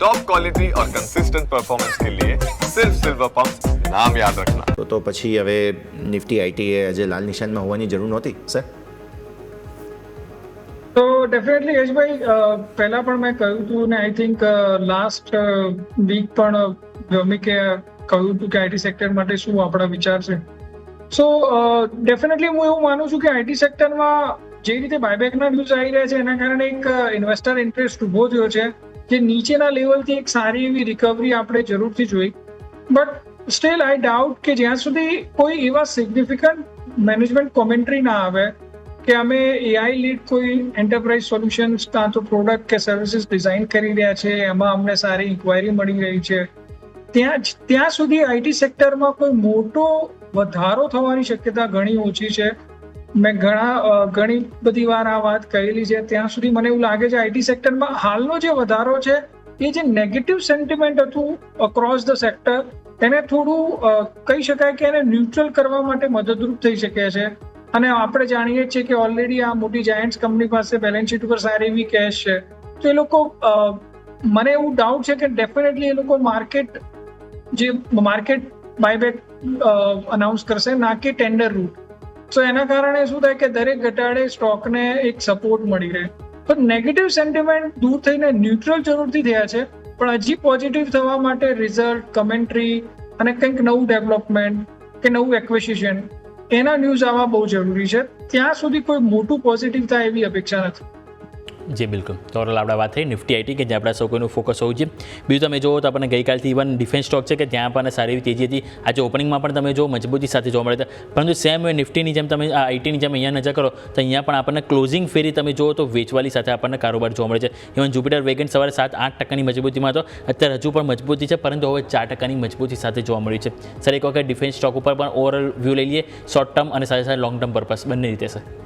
Top quality और consistent performance के लिए सिर्फ सिल्वर पंप नाम याद रखना તો તો પછી હવે નિફ્ટી આઈટી એ આજે લાલ નિશાનમાં હોવાની જરૂર નહોતી સર તો ડેફિનેટલી યશભાઈ અ, પહેલા પણ મેં કહ્યું હતું ને આઈ થિંક લાસ્ટ વીક પણ ભૌમિકે કહ્યું હતું કે આઈટી સેક્ટર માટે શું આપણા વિચાર છે સો ડેફિનેટલી હું એવું માનું છું કે આઈટી સેક્ટરમાં જે રીતે બાયબેકના ન્યૂઝ આવી રહ્યા છે એના કારણે એક ઇન્વેસ્ટર ઇન્ટરેસ્ટ ઊભો થયો છે જે નીચેના લેવલથી એક સારી એવી રિકવરી આપણે જરૂરથી જોઈ. બટ સ્ટીલ આઈ ડાઉટ કે જ્યાં સુધી કોઈ એવા સિગ્નિફિકન્ટ મેનેજમેન્ટ કોમેન્ટ્રી ના આવે કે અમે એઆઈ લીડ કોઈ એન્ટરપ્રાઇઝ સોલ્યુશન્સ કાં તો પ્રોડક્ટ કે સર્વિસીસ ડિઝાઇન કરી રહ્યા છે, એમાં અમને સારી ઇન્ક્વાયરી મળી રહી છે. ત્યાં ત્યાં સુધી આઈટી સેક્ટરમાં કોઈ મોટો વધારો થવાની શક્યતા ઘણી ઓછી છે. મેં ઘણા ઘણી બધી વાર આ વાત કહેલી છે. ત્યાં સુધી મને એવું લાગે છે આઈટી સેક્ટરમાં હાલનો જે વધારો છે, એ જે નેગેટિવ સેન્ટિમેન્ટ હતું અક્રોસ ધ સેક્ટર એને થોડું કહી શકાય કે એને ન્યુટ્રલ કરવા માટે મદદરૂપ થઈ શકે છે. અને આપણે જાણીએ છીએ કે ઓલરેડી આ મોટી જાયન્ટ્સ કંપની પાસે બેલેન્સ શીટ ઉપર સારી એવી કેશ છે. તો એ લોકો મને એવું ડાઉટ છે કે ડેફિનેટલી એ લોકો માર્કેટ જે માર્કેટ બાયબેક અનાઉન્સ કરશે, ના કે ટેન્ડર રૂટ તો એના કારણે શું થાય કે દરેક ઘટાડે સ્ટોકને એક સપોર્ટ મળી રહે. તો નેગેટિવ સેન્ટિમેન્ટ દૂર થઈને ન્યુટ્રલ જરૂરથી થયા છે. પણ હજી પોઝિટિવ થવા માટે રિઝલ્ટ કમેન્ટ્રી અને કંઈક નવું ડેવલપમેન્ટ કે નવું એક્વિસિશન એના ન્યૂઝ આવવા બહુ જરૂરી છે. ત્યાં સુધી કોઈ મોટું પોઝિટિવ થાય એવી અપેક્ષા નથી. જી, બિલકુલ. તો આપણે વાત થઈ નિફ્ટી આઈટી કે જ્યાં આપણા સૌ કોઈનું ફોકસ હોવું જોઈએ. બીજું તમે જુઓ તો આપણને ગઈકાલથી ઇવન ડિફેન્સ સ્ટોક છે કે ત્યાં આપણને સારી એવી તેજી હતી. આજે ઓપનિંગમાં પણ તમે જો મજબૂતી સાથે જોવા મળે છે. પરંતુ સેમ નિફ્ટીની જેમ તમે, આ આઈટીની જેમ અહીંયા નજર કરો, તો અહીંયા પણ આપણને ક્લોઝિંગ ફેરી તમે જુઓ તો વેચવાલી સાથે આપણને કારોબાર જોવા મળે છે. ઇવન જુપિટર વેગન સવારે સાત આઠ ટકાની મજબૂતીમાં હતો. અત્યારે હજુ પણ મજબૂતી છે, પરંતુ હવે ચાર ટકાની મજબૂતી સાથે જોવા મળ્યું છે. સર, એક વખત ડિફેન્સ સ્ટોક ઉપર પણ ઓવરઓલ વ્યૂ લઈ લઈએ. શોર્ટ ટર્મ અને સાથે સાથે લોંગ ટર્મ પર્પસ બંને રીતે, સર.